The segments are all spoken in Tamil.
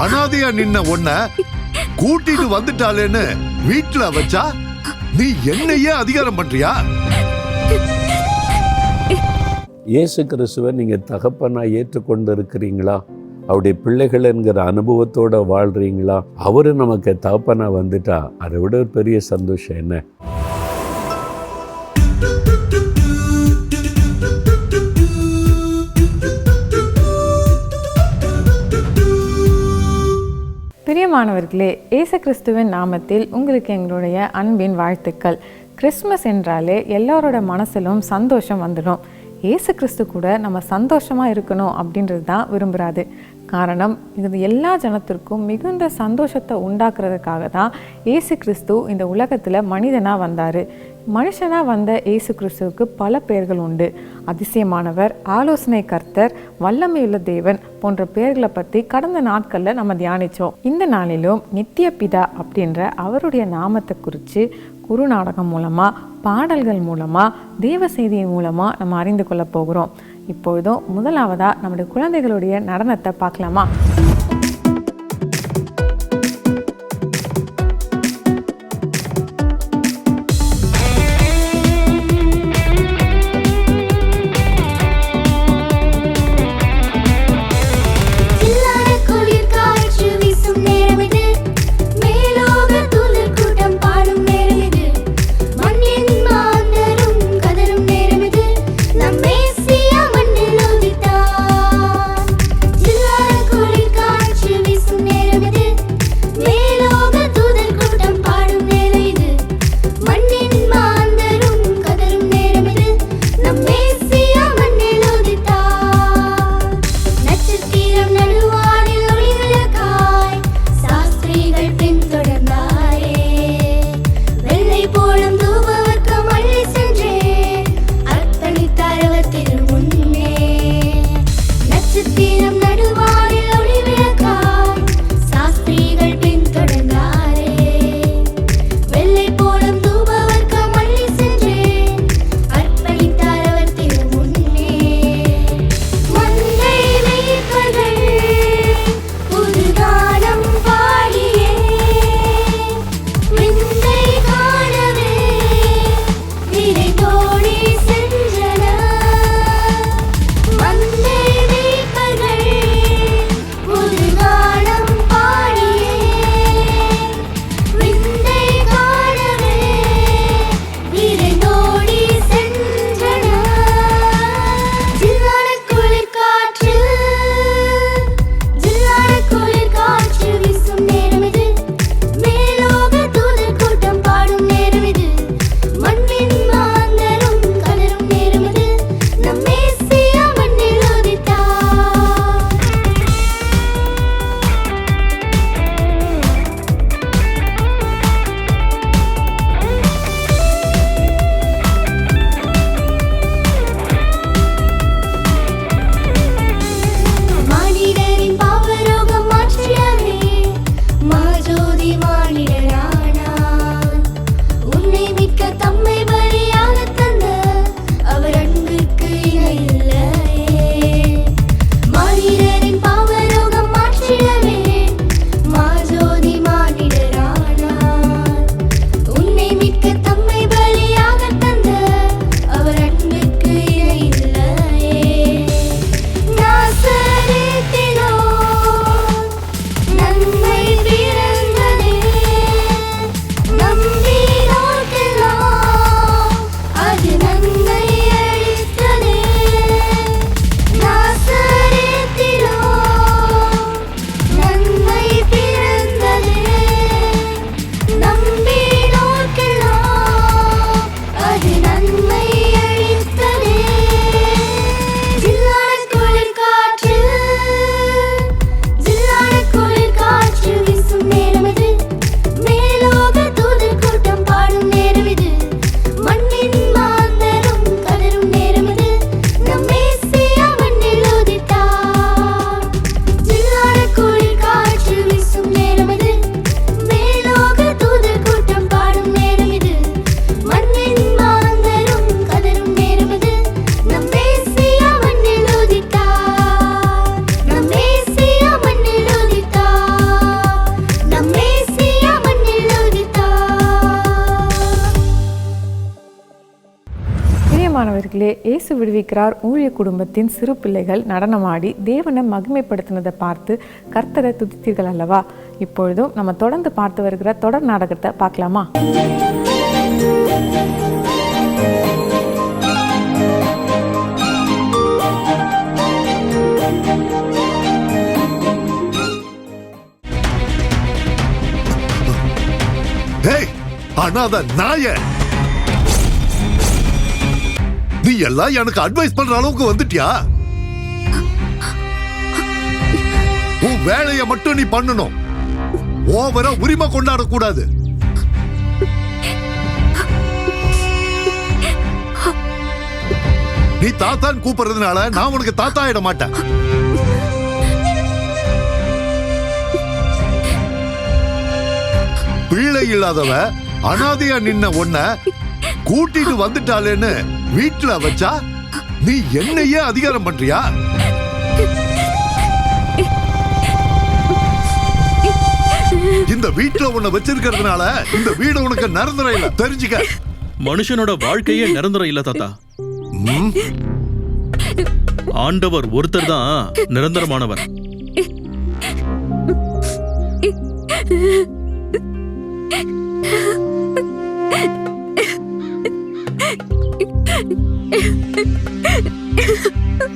அனாதையா நின்ன உன்ன கூட்டிட்டு வந்துட்டாளேன்னு வீட்டுல வச்சா நீ என்னையே அதிகாரம் பண்றியா? இயேசு கிறிஸ்துவை நீங்கள் தகப்பனா ஏற்றுக்கொண்டு இருக்கிறீங்களா அவருடைய பிள்ளைகள் என்கிற அனுபவத்தோட வாழ்றீங்களா? அவரு நமக்கு தகப்பனா வந்துட்டா அதை விட ஒரு பெரிய சந்தோஷம் என்ன? பிரியமானவர்களே இயேசு கிறிஸ்துவின் நாமத்தில் உங்களுக்கு எங்களுடைய அன்பின் வாழ்த்துக்கள். கிறிஸ்மஸ் என்றாலே எல்லாரோட மனசிலும் சந்தோஷம் வந்துடும். இயேசு கிறிஸ்து கூட நம்ம சந்தோஷமா இருக்கணும் அப்படின்றது தான் விரும்புகிறாரு காரணம் இது எல்லா ஜனத்திற்கும் மிகுந்த சந்தோஷத்தை உண்டாக்குறதுக்காக தான் இயேசு கிறிஸ்து இந்த உலகத்தில் மனிதனாக வந்தார். மனுஷனாக வந்த இயேசு கிறிஸ்துவுக்கு பல பெயர்கள் உண்டு. அதிசயமானவர் ஆலோசனை கர்த்தர் வல்லமையுள்ள தேவன் போன்ற பெயர்களை பற்றி கடந்த நாட்களில் நம்ம தியானித்தோம் இந்த நாளிலும் நித்திய பிதா அப்படின்ற அவருடைய நாமத்தை குறித்து குரு நாடகம் மூலமாக பாடல்கள் மூலமாக தெய்வ செய்தியின் மூலமாக நம்ம அறிந்து கொள்ள போகிறோம். இப்பொழுதும் முதலாவதாக நம்முடைய குழந்தைகளுடைய நடனத்தை பார்க்கலாமா? நாட்களிலே இயேசு விடுவிக்கிறார். ஊழிய குடும்பத்தின் சிறு பிள்ளைகள் நடனமாடி தேவனை மகிமைப்படுத்தினதை பார்த்து கர்த்தரை துதித்தீர்கள் அல்லவா? இப்பொழுதும் நம்ம தொடர்ந்து பார்த்து வருகிற தொடர் நாடகத்தை பார்க்கலாமா? அனாத நாய! நீ எல்லாம் எனக்கு அட்வைஸ் பண்ற அளவுக்கு வந்துட்டியா? உன் வேலையை மட்டும் நீ பண்ணணும். ஓவரா உரிமை கொண்டாட கூடாது நீ தாத்தான் கூப்பிடுறதுனால நான் உனக்கு தாத்தா ஆயிட மாட்டேன். பிள்ளை இல்லாதவ அனாதையா நின்ன உன்ன கூட்டிட்டு வந்துட்டாளேன்னு வீட்டுல வச்சா நீ என்னையே அதிகாரம் பண்றியா? இந்த வீட்டுல உன்னை வச்சிருக்கிறதுனால இந்த வீடு உனக்கு நிரந்தரம் இல்ல. தெரிஞ்சுக்க. மனுஷனோட வாழ்க்கையே நிரந்தரம் இல்ல தாத்தா? ஆண்டவர் ஒருத்தர் தான் நிரந்தரமானவர். Ha ha ha!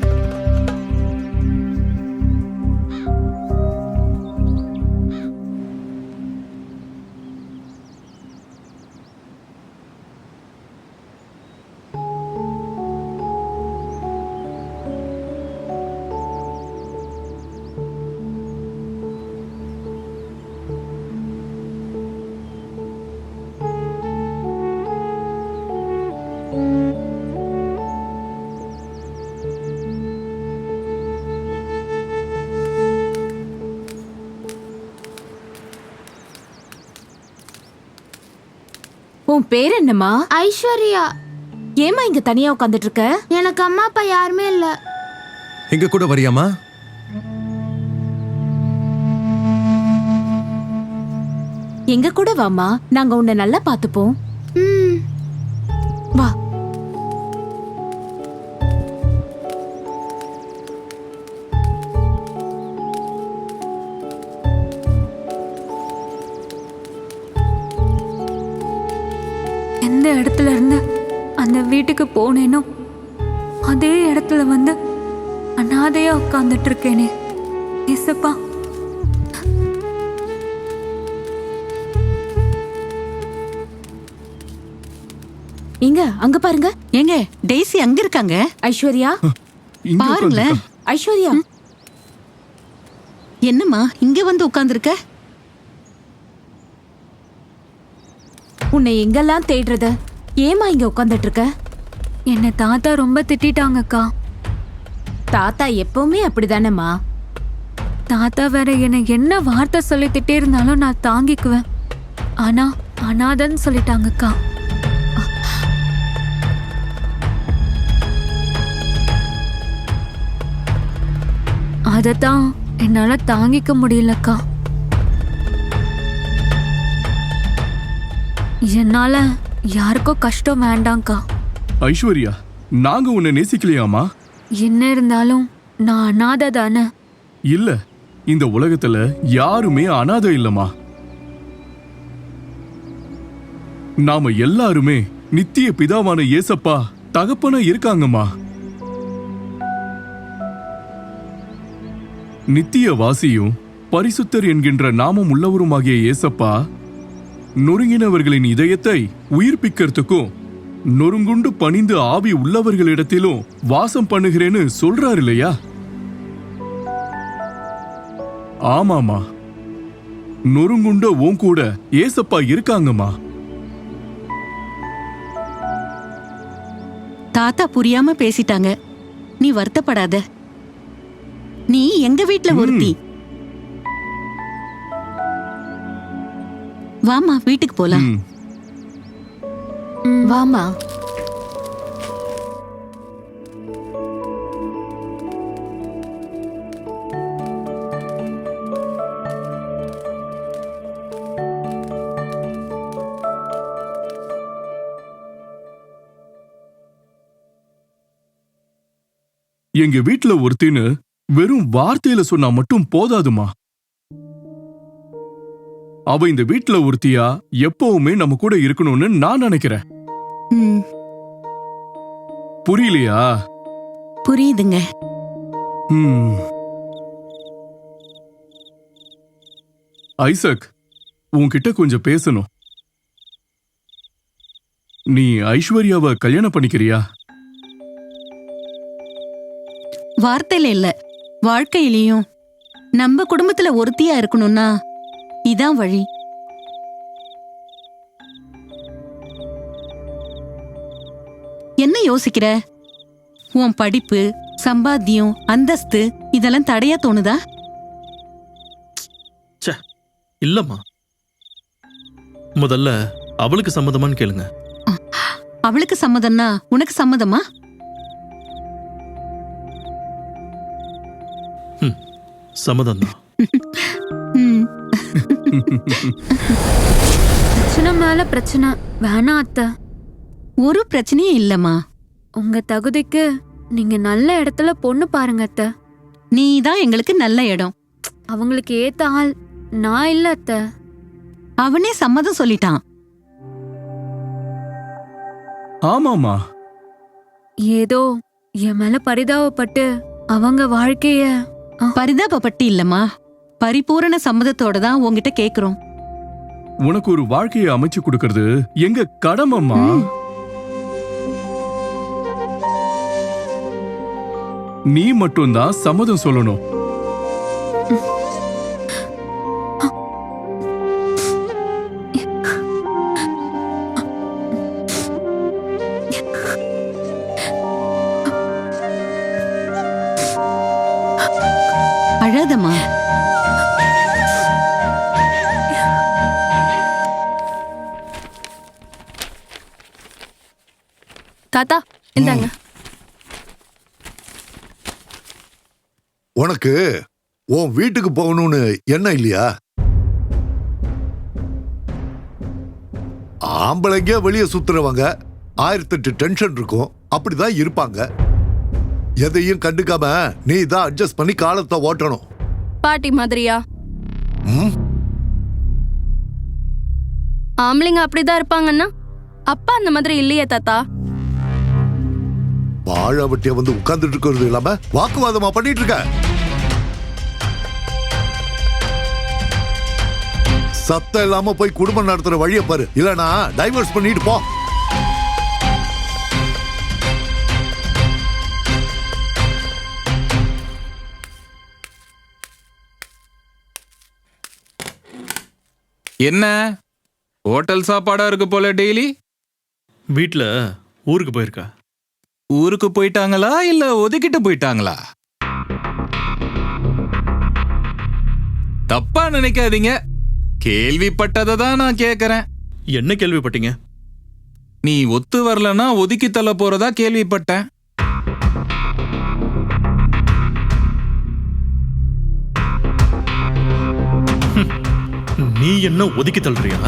உன் பேர் என்னம்மா? ஐஸ்வர்யா. ஏமா இங்க தனியா உட்காந்துட்டு இருக்க எனக்கு அம்மா அப்பா யாருமே இல்ல. எங்க கூட வரியாமா எங்க கூட வாமா நாங்க உன்னை நல்லா பாத்துப்போம் ம். வா. இடத்துல இருந்து அந்த வீட்டுக்கு போனேனோ அதே இடத்துல வந்து அனாதையா உட்கார்ந்துட்டு இருக்கேனே. இசப்பா இங்க அங்க பாருங்க. ஏங்க டெய்ஸி அங்க இருக்காங்க. ஐஸ்வர்யா? பாருங்களேன். ஐஸ்வர்யா? என்னம்மா இங்க வந்து உட்கார்ந்திருக்க? உன்னை எங்கெல்லாம் தேடுறது? ஏமா இங்க உட்காந்துட்டு இருக்க என்னை தாத்தா ரொம்ப திட்டிட்டாங்கக்கா. தாத்தா எப்பவுமே அப்படிதானேம்மா? தாத்தா வேற என்னை என்ன வார்த்தை சொல்லி திட்டே இருந்தாலும் நான் தாங்கிக்குவேன். ஆனா அனாதன்னு சொல்லிட்டாங்கக்கா. அதத்தான் என்னால தாங்கிக்க முடியலக்கா. என்னால யாருக்கும் கஷ்டம் வேண்டாம்க்கா ஐஸ்வர்யா நாங்க உன்னை நேசிக்கலையாமா என்ன இருந்தாலும் நான் அனாதை தானே. இல்ல இந்த உலகத்துல யாருமே அனாதை இல்லம்மா. நாம எல்லாருமே நித்திய பிதாவான ஏசப்பா தகப்பனா இருக்காங்கம்மா. நித்திய வாசியும் பரிசுத்தர் என்கின்ற நாமம் உள்ளவருமாகிய ஏசப்பா நொறுங்கினவர்களின் இதயத்தை உயிர்ப்பிக்கிறதுக்கும் நொறுங்குண்டு பணிந்து ஆவி உள்ளவர்களிடத்திலும் வாசம் பண்ணுகிறேன்னு சொல்றாரு இல்லையா? ஆமாமா நொறுங்குண்ட உன் கூட ஏசப்பா இருக்காங்கம்மா. தாத்தா புரியாம பேசிட்டாங்க. நீ வருத்தப்படாத. நீ எங்க வீட்ல ஒருத்தி? வாமா வீட்டுக்கு போலாம். வாமா எங்க வீட்ல ஒருத்தின்னு வெறும் வார்த்தையில சொன்னா மட்டும் போதாதுமா? அவ இந்த வீட்ல ஒருத்தியா? எப்பவுமே நம்ம கூட இருக்கணும்னு நான் நினைக்கிறேன். ம், புரியலையா? புரியுதுங்க. ம். ஐசக் உன்கிட்ட கொஞ்சம் பேசணும். நீ ஐஸ்வர்யாவை கல்யாணம் பண்ணிக்கிறியா? வார்த்தையில இல்ல. வாழ்க்கையிலயும். நம்ம குடும்பத்துல ஒருத்தியா இருக்கணும்னா இதான் வழி. என்ன யோசிக்கிற? உன் படிப்பு சம்பாத்தியம் அந்தஸ்து இதெல்லாம் தடையா தோணுதா? இல்லம்மா. முதல்ல அவளுக்கு சம்மதமான்னு கேளுங்க. அவளுக்கு சம்மதம்னா உனக்கு சம்மதமா? சம்மதம் தான் பிரச்சனை மேல பிரச்சனை. வேணாம் அத்தை. ஒரு பிரச்சனையும் இல்லம்மா. உங்க தகுதிக்கு நீங்க நல்ல இடத்துல பொண்ணு பாருங்க அத்தை. நீ தான் எங்களுக்கு நல்ல இடம். அவங்களுக்கு ஏத்த ஆள் நான் இல்ல அத்தை. அவனே சம்மதம் சொல்லிட்டான். ஆமாமா ஏதோ என் மேல பரிதாபப்பட்டு அவங்க வாழ்க்கைய பரிதாபப்பட்டு இல்லம்மா. பரிபூரண சம்மதத்தோட தான் உன்கிட்ட கேக்குறோம். உனக்கு ஒரு வாழ்க்கையை அமைச்சு கொடுக்கறது எங்க கடமைம்மா? ம். நீ மட்டும்தான் சம்மதம் சொல்லணும். அழாதம்மா. உனக்கு உன் வீட்டுக்கு போகணும்னு என்ன இல்லையா? ஆம்பளைங்க வெளியே சுத்துறவங்க ஆயிரத்தெட்டு டென்ஷன் இருக்கும் அப்படிதான் இருப்பாங்க. எதையும் கண்டுக்காம நீ தான் அட்ஜஸ்ட் பண்ணி காலத்தை ஓட்டணும். பாட்டி மாதிரியா? ம்? ஆம்பளைங்க அப்படிதான் இருப்பாங்கன்னா அப்பா அந்த மாதிரி இல்லையே தாத்தா? வாழ வட்டிய வந்து உட்கார்ந்துட்டு இருக்கிறது இல்லாம வாக்குவாதமா பண்ணிட்டு இருக்க? சத்தம் இல்லாம போய் குடும்பம் நடத்துற வழியை பாரு. இல்லனா டைவர்ஸ் பண்ணிட்டு போ. என்ன? ஹோட்டல் சாப்பாடா இருக்கு போல டெய்லி வீட்டில் ஊருக்கு போயிருக்கா. ஊருக்கு போயிட்டாங்களா இல்ல ஒதுக்கிட்டு போயிட்டாங்களா? தப்பா நினைக்காதீங்க. கேள்விப்பட்டதை தான் நான் கேக்குறேன். என்ன கேள்விப்பட்டீங்க? நீ ஒத்து வரலனா ஒதுக்கி தள்ள போறதா கேள்விப்பட்டேன். நீ என்ன ஒதுக்கி தள்ளுறியா?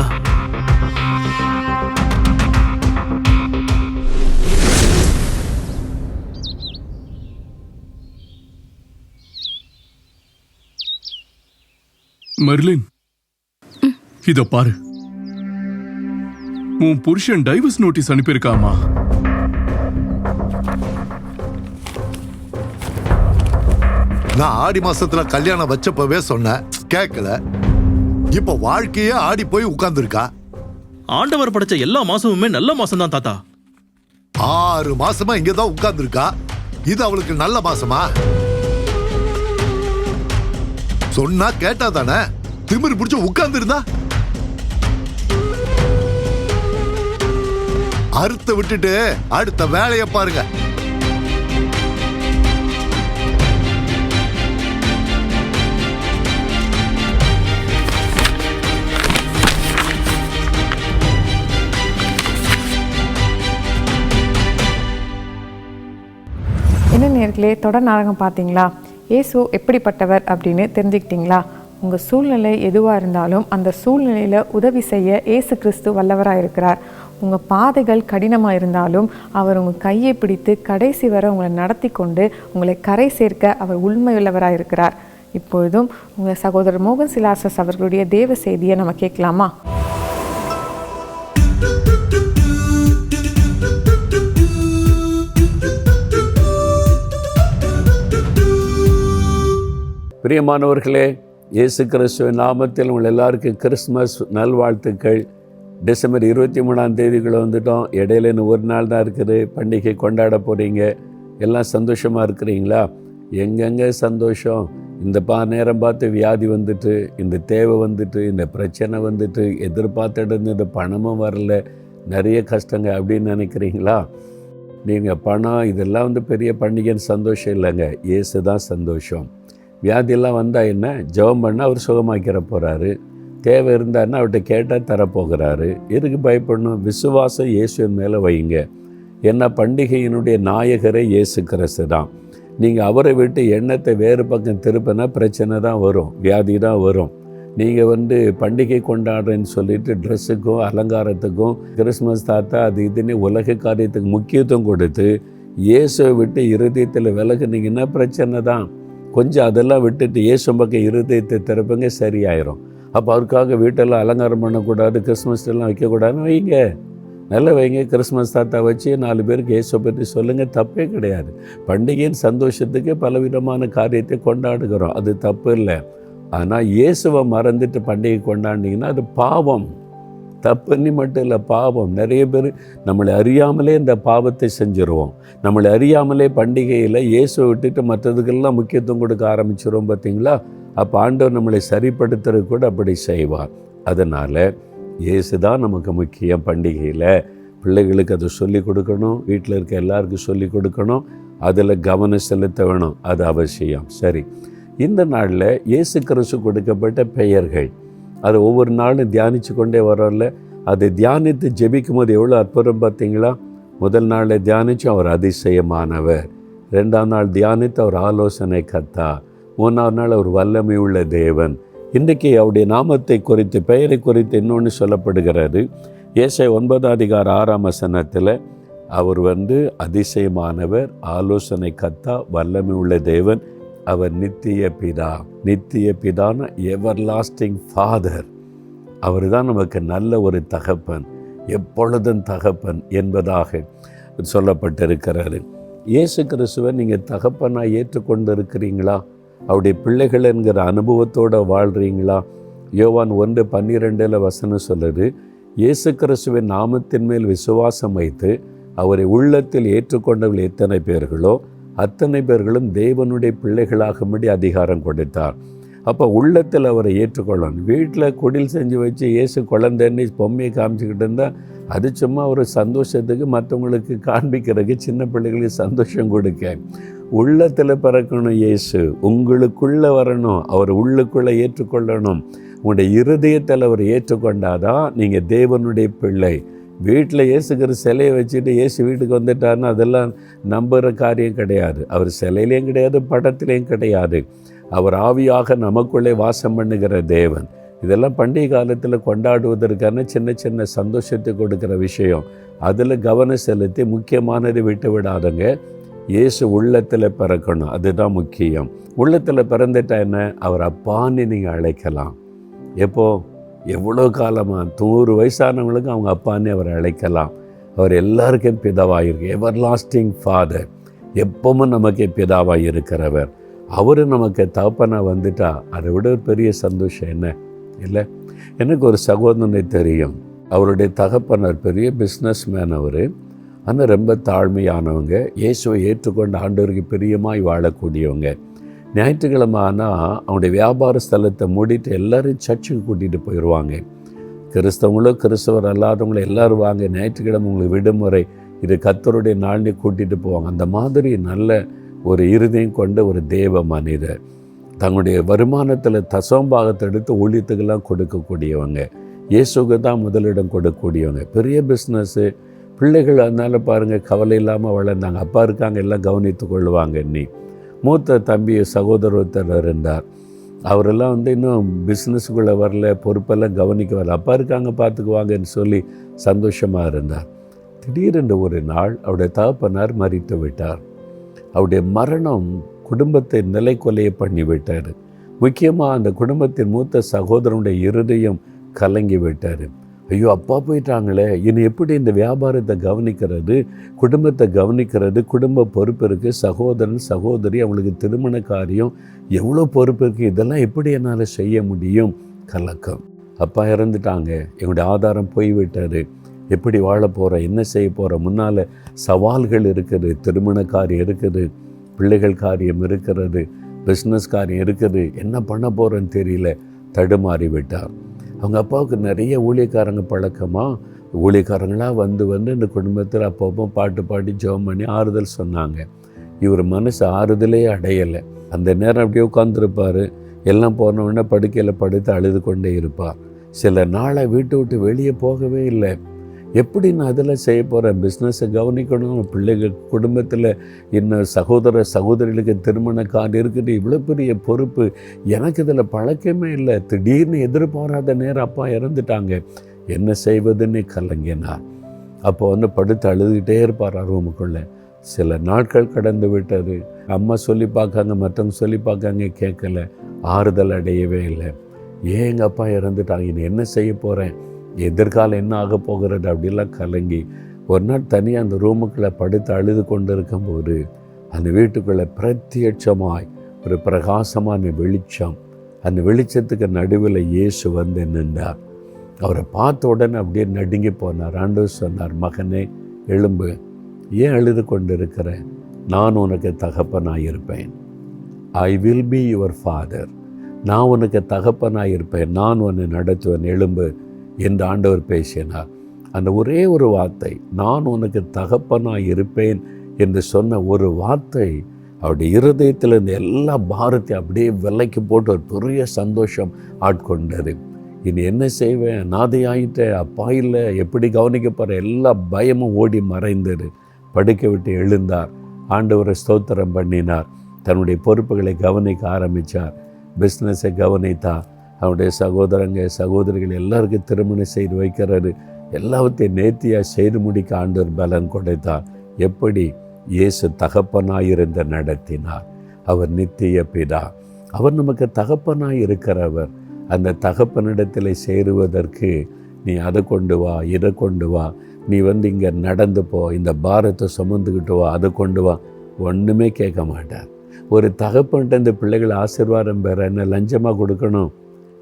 மெர்லின் இத பாரு. உன் புருஷன் டைவர்ஸ் நோட்டீஸ் அனுப்பியிருக்காமா? நான் ஆடி மாசத்துல கல்யாணம் வச்சப்பவே சொன்னேன். கேட்கல இப்ப வாழ்க்கையே ஆடி போய் உட்கார்ந்துருக்கா? ஆண்டவர் படைச்ச எல்லா மாசமுமே நல்ல மாசம் தான் தாத்தா. ஆறு மாசமா இங்கதான் உட்கார்ந்துருக்கா? இது அவளுக்கு நல்ல மாசமா? சொன்னா கேட்டா தானே? திமிரு பிடிச்சு உட்கார்ந்து அறுத்த விட்டுட்டு அடுத்த வேலையை பாருங்க. என்ன நேர்களே தொடர் நாடகம் பார்த்தீங்களா? இயேசு எப்படிப்பட்டவர் அப்படின்னு தெரிஞ்சுக்கிட்டீங்களா? உங்கள் சூழ்நிலை எதுவாக இருந்தாலும் அந்த சூழ்நிலையில் உதவி செய்ய இயேசு கிறிஸ்து வல்லவராக இருக்கிறார் உங்கள் பாதைகள் கடினமாக இருந்தாலும் அவர் உங்கள் கையை பிடித்து கடைசி வரை உங்களை நடத்தி கொண்டு உங்களை கரை சேர்க்க அவர் உண்மையுள்ளவராக இருக்கிறார். இப்பொழுதும் உங்கள் சகோதரர் மோகன் சிலாசஸ் அவர்களுடைய தேவ செய்தியை நம்ம கேட்கலாமா? பிரியமானவர்களே இயேசு கிறிஸ்துவின் நாமத்தில் உங்கள் எல்லாருக்கும் கிறிஸ்மஸ் நல்வாழ்த்துக்கள். டிசம்பர் இருபத்தி மூணாம் தேதிக்குள்ளே வந்துட்டோம். இடையில இன்னும் ஒரு நாள் தான் இருக்குது. பண்டிகை கொண்டாட போகிறீங்க எல்லாம் சந்தோஷமாக இருக்கிறீங்களா? எங்கெங்கே சந்தோஷம்? இந்த பா நேரம் பார்த்து வியாதி வந்துட்டு இந்த தேவை வந்துட்டு இந்த பிரச்சனை வந்துட்டு எதிர்பார்த்துட்டு இந்த பணமும் வரல. நிறைய கஷ்டங்க அப்படின்னு நினைக்கிறீங்களா? நீங்கள் பணம் இதெல்லாம் வந்து பெரிய பண்டிகைன்னு சந்தோஷம் இல்லைங்க. இயேசு தான் சந்தோஷம். வியாதியெல்லாம் வந்தால் என்ன? ஜெபம் பண்ணால் அவர் சுகமாக்கிற போகிறாரு தேவை இருந்தார்னா அவர்கிட்ட கேட்டால் தரப்போகிறாரு. எதுக்கு பயப்படணும்? விசுவாசம் இயேசுவின் மேலே வைங்க என்ன பண்டிகையினுடைய நாயகரே இயேசு கிறிஸ்து தான். நீங்கள் அவரை விட்டு எண்ணத்தை வேறு பக்கம் திருப்பினா பிரச்சனை தான் வரும். வியாதி தான் வரும். நீங்கள் வந்து பண்டிகை கொண்டாடுறேன்னு சொல்லிட்டு ட்ரெஸ்ஸுக்கும் அலங்காரத்துக்கும் கிறிஸ்மஸ் தாத்தா அது இதுன்னு உலக காரியத்துக்கு முக்கியத்துவம் கொடுத்து இயேசுவை விட்டு இருதயத்தில் விலகுனீங்கன்னா பிரச்சனை தான். கொஞ்சம் அதெல்லாம் விட்டுட்டு இயேசு பக்கம் இருதயத்தை திறப்புங்க சரியாயிரும். அப்போ அவருக்காக வீட்டெல்லாம் அலங்காரம் பண்ணக்கூடாது கிறிஸ்மஸ் எல்லாம் வைக்கக்கூடாதுன்னு வைங்க. நல்ல வைங்க. கிறிஸ்மஸ் தாத்தா வச்சு நாலு பேருக்கு இயேசுவை பற்றி சொல்லுங்கள் தப்பே கிடையாது. பண்டிகையின் சந்தோஷத்துக்கு பலவிதமான காரியத்தை கொண்டாடுகிறோம். அது தப்பு இல்லை. ஆனால் இயேசுவை மறந்துட்டு பண்டிகை கொண்டாடினீங்கன்னா அது பாவம். தப்புன்னு மட்டும் இல்லை பாவம். நிறைய பேர் நம்மளை அறியாமலே இந்த பாவத்தை செஞ்சுருவோம். நம்மளை அறியாமலே பண்டிகையில் இயேசுவை விட்டுட்டு மற்றதுக்கெல்லாம் முக்கியத்துவம் கொடுக்க ஆரம்பிச்சிருவோம் பார்த்தீங்களா அப்போ ஆண்டவர் நம்மளை சரிப்படுத்துறது கூட அப்படி செய்வார். அதனால் இயேசு தான் நமக்கு முக்கியம் பண்டிகையில். பிள்ளைகளுக்கு அதை சொல்லி கொடுக்கணும். வீட்டில் இருக்க எல்லாருக்கும் சொல்லி கொடுக்கணும். அதில் கவனம் செலுத்த வேணும் அது அவசியம். சரி. இந்த நாளில் இயேசு கிறிஸ்து கொடுக்கப்பட்ட பெயர்கள். அதை ஒவ்வொரு நாளும் தியானித்து கொண்டே வரோம்ல அதை தியானித்து ஜெபிக்கும் போது எவ்வளோ அற்புதம் பார்த்தீங்களா? முதல் நாளில் தியானித்து அவர் அதிசயமானவர். ரெண்டாம் நாள் தியானித்து அவர் ஆலோசனை கத்தா. மூணாவது நாள் அவர் வல்லமை உள்ள தேவன். இன்றைக்கி அவருடைய நாமத்தை குறித்து பெயரை குறித்து இன்னொன்று சொல்லப்படுகிறாரு ஏசை ஒன்பதாம் அதிகார ஆறாம் வசனத்தில் அவர் வந்து அதிசயமானவர் ஆலோசனை கத்தா வல்லமை உள்ள தேவன் அவர் நித்திய பிதா. நித்திய பிதான எவர் லாஸ்டிங் ஃபாதர் அவர் தான் நமக்கு நல்ல ஒரு தகப்பன் எப்பொழுதும் தகப்பன் என்பதாக சொல்லப்பட்டிருக்கிறாரு இயேசு கிறிஸ்துவை நீங்கள் தகப்பனாக ஏற்றுக்கொண்டு இருக்கிறீங்களா அவருடைய பிள்ளைகள் என்கிற அனுபவத்தோடு வாழ்கிறீங்களா யோவான் ஒன்று பன்னிரெண்டில் வசனம் சொல்லுது இயேசு கிறிஸ்துவின் நாமத்தின் மேல் விசுவாசம் வைத்து அவரை உள்ளத்தில் ஏற்றுக்கொண்டவர்கள் எத்தனை பேர்களோ அத்தனை பேர்களும் தேவனுடைய பிள்ளைகளாகும்படி அதிகாரம் கொடுத்தார். அப்போ உள்ளத்தில் அவரை ஏற்றுக்கொள்ளணும். வீட்டில் குடில் செஞ்சு வச்சு இயேசு குழந்தைன்னு பொம்மையை காமிச்சிக்கிட்டு இருந்தால் அது சும்மா ஒரு சந்தோஷத்துக்கு மற்றவங்களுக்கு காண்பிக்கிறதுக்கு சின்ன பிள்ளைகளுக்கு சந்தோஷம் கொடுக்க. உள்ளத்தில் பிறக்கணும் இயேசு. உங்களுக்குள்ளே வரணும். அவர் உள்ளுக்குள்ளே ஏற்றுக்கொள்ளணும். உங்களுடைய இருதயத்தில் அவர் ஏற்றுக்கொண்டாதான் நீங்கள் தேவனுடைய பிள்ளை. வீட்டில் இயேசுக்கிற சிலையை வச்சுட்டு இயேசு வீட்டுக்கு வந்துட்டாருன்னா அதெல்லாம் நம்புகிற காரியம் கிடையாது. அவர் சிலையிலையும் கிடையாது படத்துலேயும் கிடையாது. அவர் ஆவியாக நமக்குள்ளே வாசம் பண்ணுகிற தேவன். இதெல்லாம் பண்டிகை காலத்தில் கொண்டாடுவதற்கான சின்ன சின்ன சந்தோஷத்தை கொடுக்குற விஷயம். அதில் கவனம் செலுத்தி முக்கியமானதை விட்டு விடாதங்க. இயேசு உள்ளத்தில் பிறக்கணும். அதுதான் முக்கியம். உள்ளத்தில் பிறந்துட்டா என்ன? அவர் அப்பான்னு நீங்கள் அழைக்கலாம். எப்போ? எவ்வளோ காலமாக நூறு வயசானவங்களுக்கு அவங்க அப்பான்னு அவரை அழைக்கலாம். அவர் எல்லாருக்கும் பிதாவாக இருக்கு எவர் லாஸ்டிங் ஃபாதர் எப்பவும் நமக்கு பிதாவாக இருக்கிறவர் அவர் நமக்கு தகப்பனாக வந்துட்டா அதை விட ஒரு பெரிய சந்தோஷம் என்ன? இல்லை? எனக்கு ஒரு சகோதரனை தெரியும். அவருடைய தகப்பனர் பெரிய பிஸ்னஸ் மேன் அவர். ஆனால் ரொம்ப தாழ்மையானவங்க இயேசுவை ஏற்றுக்கொண்டு ஆண்டவருக்கு பிரியமாய் வாழக்கூடியவங்க. ஞாயிற்றுக்கிழமை ஆனால் அவனுடைய வியாபார ஸ்தலத்தை மூடிட்டு எல்லோரும் சர்ச்சுக்கு கூட்டிகிட்டு போயிடுவாங்க கிறிஸ்தவங்களோ கிறிஸ்தவர் அல்லாதவங்களும் எல்லாரும் வாங்க ஞாயிற்றுக்கிழமை உங்களுக்கு விடுமுறை. இது கத்தருடைய நாள்னு கூட்டிகிட்டு போவாங்க. அந்த மாதிரி நல்ல ஒரு இருதயம் கொண்ட ஒரு தேவ மனிதர். தங்களுடைய வருமானத்தில் தசோம்பாகத்தை எடுத்து ஊழியத்துக்கெல்லாம் கொடுக்கக்கூடியவங்க. இயேசுக்கு தான் முதலிடம் கொடுக்கக்கூடியவங்க. பெரிய பிஸ்னஸ்ஸு பிள்ளைகள் அதனால் பாருங்கள் கவலை இல்லாமல் வளர்ந்தாங்க. அப்பா இருக்காங்க எல்லாம் கவனித்து கொள்வாங்க நீ மூத்த தம்பி சகோதரத்தர் இருந்தார். அவரெல்லாம் வந்து இன்னும் பிஸ்னஸுக்குள்ளே வரல பொறுப்பெல்லாம் கவனிக்க வரல. அப்பா இருக்காங்க பார்த்துக்குவாங்கன்னு சொல்லி சந்தோஷமாக இருந்தார். திடீரென்று ஒரு நாள் அவருடைய தகப்பனார் மறித்து விட்டார். அவருடைய மரணம் குடும்பத்தை நிலை பண்ணி விட்டார். முக்கியமாக அந்த குடும்பத்தின் மூத்த சகோதரனுடைய இருதயம் கலங்கி விட்டார். ஐயோ அப்பா போயிட்டாங்களே. இனி எப்படி இந்த வியாபாரத்தை கவனிக்கிறது? குடும்பத்தை கவனிக்கிறது. குடும்ப பொறுப்பு இருக்குது சகோதரன் சகோதரி அவங்களுக்கு திருமண காரியம். எவ்வளோ பொறுப்பு இருக்குது இதெல்லாம் எப்படி என்னால் செய்ய முடியும்? கலக்கம். அப்பா இறந்துட்டாங்க. என்னுடைய ஆதாரம் போய்விட்டாரு எப்படி வாழ போகிறேன் என்ன செய்ய போகிற முன்னால் சவால்கள் இருக்குது. திருமண காரியம் இருக்குது. பிள்ளைகள் காரியம் இருக்கிறது. பிஸ்னஸ் காரியம் இருக்குது. என்ன பண்ண போகிறேன்னு தெரியல. தடுமாறி விட்டார் அவங்க அப்பாவுக்கு நிறைய ஊழியக்காரங்க பழக்கமாக ஊழியக்காரங்களாக வந்து வந்து இந்த குடும்பத்தில் அப்பப்போ பாட்டு பாடி ஜெபம் பண்ணி ஆறுதல் சொன்னாங்க. இவர் மனசு ஆறுதலே அடையலை. அந்த நேரம் அப்படியே உட்காந்துருப்பார் எல்லாம் போனவுடனே படுக்கையில் படுத்து அழுது கொண்டே இருப்பார். சில நாளை வீட்டை விட்டு வெளியே போகவே இல்லை. எப்படி நான் அதில் செய்ய போகிறேன்? பிஸ்னஸை கவனிக்கணும். பிள்ளைகள் குடும்பத்தில் இன்னும் சகோதர சகோதரிகளுக்கு திருமண கார்டு இருக்குது. இவ்வளோ பெரிய பொறுப்பு. எனக்கு இதில் பழக்கமே இல்லை. திடீர்னு எதிர்பாராத நேரம் அப்பா இறந்துட்டாங்க. என்ன செய்வதுன்னு கலங்கினார் அப்போ வந்து படுத்து அழுதுகிட்டே இருப்பார் ரூமுக்குள்ளே சில நாட்கள் கடந்து விட்டது. அம்மா சொல்லி பார்க்காங்க மற்றவங்க சொல்லி பார்க்காங்க கேட்கல. ஆறுதல் அடையவே இல்லை. ஏன் எங்கள் அப்பா இறந்துட்டாங்க? இனி என்ன செய்ய போகிறேன்? எதிர்காலம் என்ன ஆக போகிறது அப்படிலாம் கலங்கி ஒரு நாள் தனியாக அந்த ரூமுக்குள்ளே படுத்து அழுது கொண்டு இருக்கும்போது அந்த வீட்டுக்குள்ளே பிரத்யட்சமாய் ஒரு பிரகாசமான வெளிச்சம் அந்த வெளிச்சத்துக்கு நடுவில் இயேசு வந்து நின்றார். அவரை பார்த்த உடனே அப்படியே நடுங்கி போனார். ஆண்டவர் சொன்னார் மகனே எழும்பு. ஏன் அழுது கொண்டு இருக்கிற நான் உனக்கு தகப்பனாக இருப்பேன் I will be your father நான் உனக்கு தகப்பனாக இருப்பேன் நான் உன்னை நடத்துவேன். எழும்பு. என்று ஆண்டவர் பேசினார். அந்த ஒரே ஒரு வார்த்தை நான் உனக்கு தகப்பனாக இருப்பேன் என்று சொன்ன ஒரு வார்த்தை அவருடைய இருதயத்தில் இருந்த எல்லா பாரத்தையும் அப்படியே விலைக்கு போட்டு ஒரு பெரிய சந்தோஷம் ஆட்கொண்டது. இனி என்ன செய்வேன்? நாதை ஆயிட்டேன். அப்பா இல்லை. எப்படி கவனிக்க போகிற எல்லா பயமும் ஓடி மறைந்தது. படுக்க விட்டு எழுந்தார். ஆண்டவரை ஸ்தோத்திரம் பண்ணினார். தன்னுடைய பொறுப்புகளை கவனிக்க ஆரம்பித்தார் பிஸ்னஸை கவனித்தார். அவனுடைய சகோதரங்க சகோதரிகள் எல்லாருக்கும் திருமணம் செய்து வைக்கிறாரு எல்லாவற்றையும் நேர்த்தியாக செய்து முடிக்க ஆண்டவர் பலன் கொடுத்தார். எப்படி? இயேசு தகப்பனாயிருந்த நடத்தினார். அவர் நித்திய பிதா. அவர் நமக்கு தகப்பனாய் இருக்கிறவர். அந்த தகப்பனிடத்தில் சேருவதற்கு நீ அதை கொண்டு வா இதை கொண்டு வா. நீ வந்து இங்கே நடந்து போ இந்த பாரத்தை சுமந்துக்கிட்டு வா அதை கொண்டு வா. ஒன்றுமே கேட்க மாட்டார். ஒரு தகப்பன்ட்டு இந்த பிள்ளைகள் ஆசிர்வாதம் பெற என்ன லஞ்சமாக கொடுக்கணும்?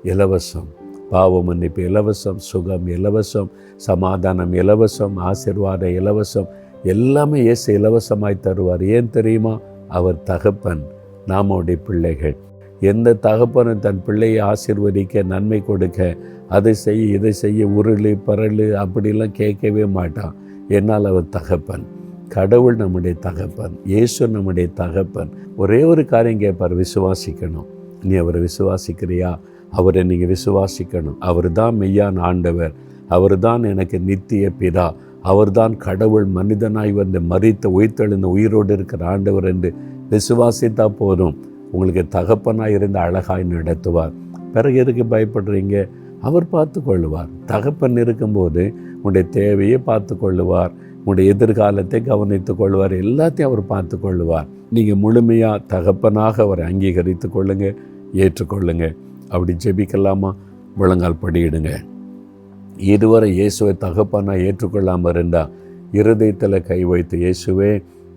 இலவசம். பாவ மன்னிப்பு இலவசம் சுகம் இலவசம் சமாதானம் இலவசம் ஆசிர்வாதம் இலவசம். எல்லாமே இயேசு இலவசமாய் தருவார். ஏன் தெரியுமா? அவர் தகப்பன் நாமோடைய பிள்ளைகள். எந்த தகப்பனும் தன் பிள்ளையை ஆசீர்வதிக்க நன்மை கொடுக்க அதை செய்ய இதை செய்ய உருளு பரளு அப்படிலாம் கேட்கவே மாட்டான். என்னால் அவர் தகப்பன். கடவுள் நம்முடைய தகப்பன். இயேசு நம்முடைய தகப்பன். ஒரே ஒரு காரியம் கேட்பார் விசுவாசிக்கணும். நீ அவரை விசுவாசிக்கிறியா? அவரை நீங்கள் விசுவாசிக்கணும். அவர் தான் மெய்யான ஆண்டவர். அவர் தான் எனக்கு நித்திய பிதா. அவர்தான் கடவுள் மனிதனாய் வந்து மறித்த உயிர்த்தெழுந்த உயிரோடு இருக்கிற ஆண்டவர் என்று விசுவாசித்தா போதும். உங்களுக்கு தகப்பனாக இருந்து அழகாய் நடத்துவார். பிறகு எதுக்கு பயப்படுறீங்க? அவர் பார்த்து கொள்ளுவார் தகப்பன் இருக்கும்போது உங்களுடைய தேவையை பார்த்து கொள்ளுவார் உங்களுடைய எதிர்காலத்தை கவனித்து கொள்வார். எல்லாத்தையும் அவர் பார்த்து கொள்ளுவார் நீங்கள் முழுமையாக தகப்பனாக அவரை அங்கீகரித்து கொள்ளுங்கள் ஏற்றுக்கொள்ளுங்கள் அப்படி ஜெபிக்கலாமா? முழங்கால் படியிடுங்க. இதுவரை இயேசுவை தகப்பனாக ஏற்றுக்கொள்ளாமல் இருந்தால் இருதயத்தில் கை வைத்து இயேசுவே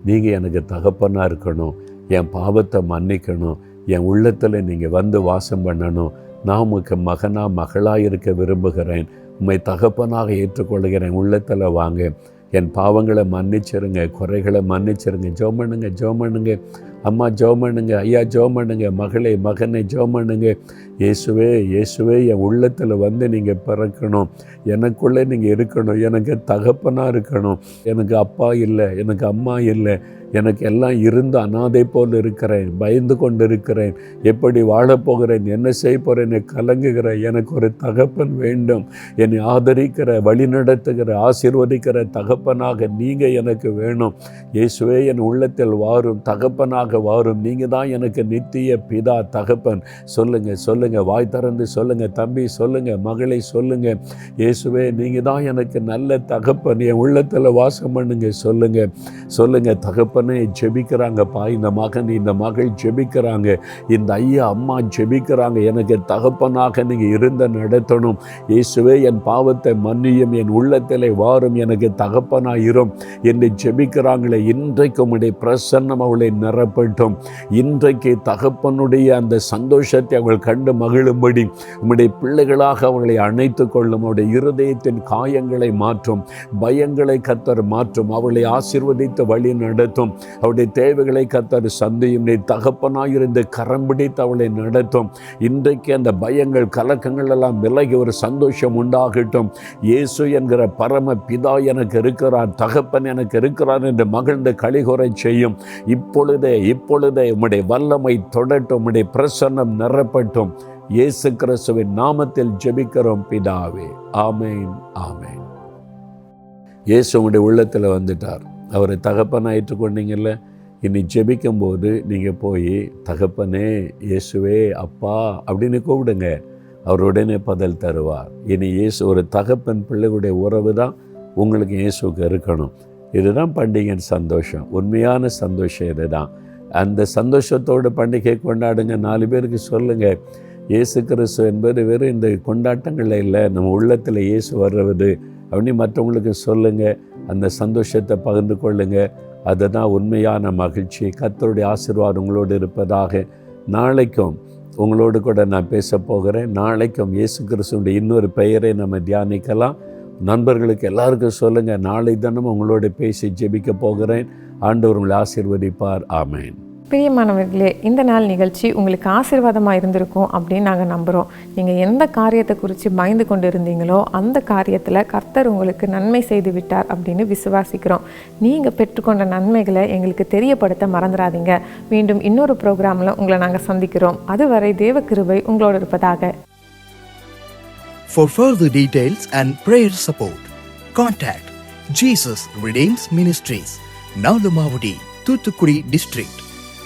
நீங்கள் எனக்கு தகப்பனாக இருக்கணும். என் பாவத்தை மன்னிக்கணும். என் உள்ளத்தில் நீங்கள் வந்து வாசம் பண்ணணும். நான் உமக்கு மகனாக மகளாக இருக்க விரும்புகிறேன். உண்மை தகப்பனாக ஏற்றுக்கொள்கிறேன் உள்ளத்தில் வாங்க. என் பாவங்களை மன்னிச்சிருங்க குறைகளை மன்னிச்சிருங்க. ஜோம் பண்ணுங்க ஜோம் பண்ணுங்க. அம்மா ஜோம் பண்ணுங்க. ஐயா ஜோம் பண்ணுங்க. மகளே மகனை ஜோம் பண்ணுங்க. இயேசுவே இயேசுவே என் உள்ளத்தில் வந்து நீங்கள் பிறக்கணும். எனக்குள்ளே நீங்கள் இருக்கணும். எனக்கு தகப்பனாக இருக்கணும். எனக்கு அப்பா இல்லை எனக்கு அம்மா இல்லை. எனக்கு எல்லாம் இருந்து அனாதை போல் இருக்கிறேன் பயந்து கொண்டு இருக்கிறேன் எப்படி வாழப்போகிறேன் என்ன செய்ய போகிறேன் கலங்குகிறேன் எனக்கு ஒரு தகப்பன் வேண்டும். என்னை ஆதரிக்கிற வழிநடத்துகிற ஆசீர்வதிக்கிற தகப்பனாக நீங்கள் எனக்கு வேணும். இயேசுவே என் உள்ளத்தில் வாரும் தகப்பனாக வாரும். நீங்கள் தான் எனக்கு நித்திய பிதா தகப்பன். சொல்லுங்கள் சொல்லுங்கள் வாய் திறந்து சொல்லுங்கள் தம்பி சொல்லுங்கள் மகளை சொல்லுங்கள் இயேசுவே நீங்கள் தான் எனக்கு நல்ல தகப்பன். என் உள்ளத்தில் வாசம் பண்ணுங்க சொல்லுங்கள் சொல்லுங்கள் தகப்பன் ஜெபிக்கிறாங்கப்பா இந்த மகன் இந்த மகள் ஜெபிக்கிறாங்க இந்த ஐயா அம்மா ஜெபிக்கிறாங்க எனக்கு தகப்பனாக நீங்கள் இருந்த நடத்தணும். இயேசுவே என் பாவத்தை மன்னியும் என் உள்ளத்திலே வாரும் எனக்கு தகப்பனாக இரும் என்று ஜெபிக்கிறாங்களே இன்றைக்கு உடைய பிரசன்னம் அவளை நிரப்பட்டும். இன்றைக்கு தகப்பனுடைய அந்த சந்தோஷத்தை அவள் கண்டு மகிழும்படி உம்முடைய பிள்ளைகளாக அவளை அணைத்து கொள்ளும் அவருடைய இருதயத்தின் காயங்களை மாற்றும் பயங்களை கத்தர் மாற்றும் அவளை ஆசிர்வதித்து வழி நடத்தும். அவருடைய தேவைகளை கத்தர் சந்தையும். நீ தகப்பனாயிருந்து கரம் பிடித்து அவளை நடத்தும். இன்றைக்கு அந்த பயங்கள் கலக்கங்கள் எல்லாம் விலகி ஒரு சந்தோஷம் உண்டாகட்டும். இயேசு என்கிற பரம பிதா எனக்கு இருக்கிறார் தகப்பன் எனக்கு இருக்கிறார் என்று மகிழ்ந்து கழிகுறை செய்யும். இப்பொழுதே இப்பொழுதே உம்முடைய வல்லமை தொடட்டும் உம்முடைய பிரசன்னம் நிறப்பட்டும் இயேசு கிறிஸ்துவின் நாமத்தில் ஜெபிக்கிறோம் பிதாவே. ஆமேன் ஆமேன். இயேசு உங்களுடைய உள்ளத்தில் வந்துட்டார். அவரை தகப்பனாக ஏற்றுக்கொண்டீங்கல்ல இனி ஜெபிக்கும்போது நீங்கள் போய் தகப்பனே இயேசுவே அப்பா அப்படின்னு கூப்பிடுங்க. அவர் உடனே பதில் தருவார். இனி இயேசு ஒரு தகப்பன் பிள்ளைகளுடைய உறவு தான் உங்களுக்கு இயேசுக்கு இருக்கணும். இதுதான் பண்டிகையின் சந்தோஷம். உண்மையான சந்தோஷம் இதுதான். அந்த சந்தோஷத்தோடு பண்டிகை கொண்டாடுங்க. நாலு பேருக்கு சொல்லுங்கள் இயேசு கிறிஸ்து என்பது வெறும் இந்த கொண்டாட்டங்களில் இல்லை. நம்ம உள்ளத்தில் இயேசு வர்றது அப்படின்னு மற்றவங்களுக்கு சொல்லுங்கள் அந்த சந்தோஷத்தை பகிர்ந்து கொள்ளுங்கள் அதுதான் உண்மையான மகிழ்ச்சி. கத்தருடைய ஆசீர்வாதம் உங்களோடு இருப்பதாக நாளைக்கும் உங்களோடு கூட நான் பேச போகிறேன். நாளைக்கும் இயேசு கிறிஸ்துடைய இன்னொரு பெயரை நம்ம தியானிக்கலாம். நண்பர்களுக்கு எல்லாருக்கும் சொல்லுங்கள் நாளை தினமும் உங்களோட பேசி ஜெபிக்க போகிறேன். ஆண்டவர் உங்களை ஆசீர்வதிப்பார். ஆமேன். பிரியமானவர்களே இந்த நாள் நிகழ்ச்சி உங்களுக்கு ஆசீர்வாதமாக இருந்திருக்கும் அப்படின்னு நாங்கள் நம்புகிறோம் நீங்கள் எந்த காரியத்தை குறித்து பயந்து கொண்டு இருந்தீங்களோ அந்த காரியத்தில் கர்த்தர் உங்களுக்கு நன்மை செய்து விட்டார் அப்படின்னு விசுவாசிக்கிறோம். நீங்கள் பெற்றுக்கொண்ட நன்மைகளை எங்களுக்கு தெரியப்படுத்த மறந்துடாதீங்க. மீண்டும் இன்னொரு ப்ரோக்ராமில் உங்களை நாங்கள் சந்திக்கிறோம். அதுவரை தேவ கிருபை உங்களோடு இருப்பதாக. For further details and prayer support, contact Jesus Redeems Ministries, Nalumavudi, Thuthukudi District,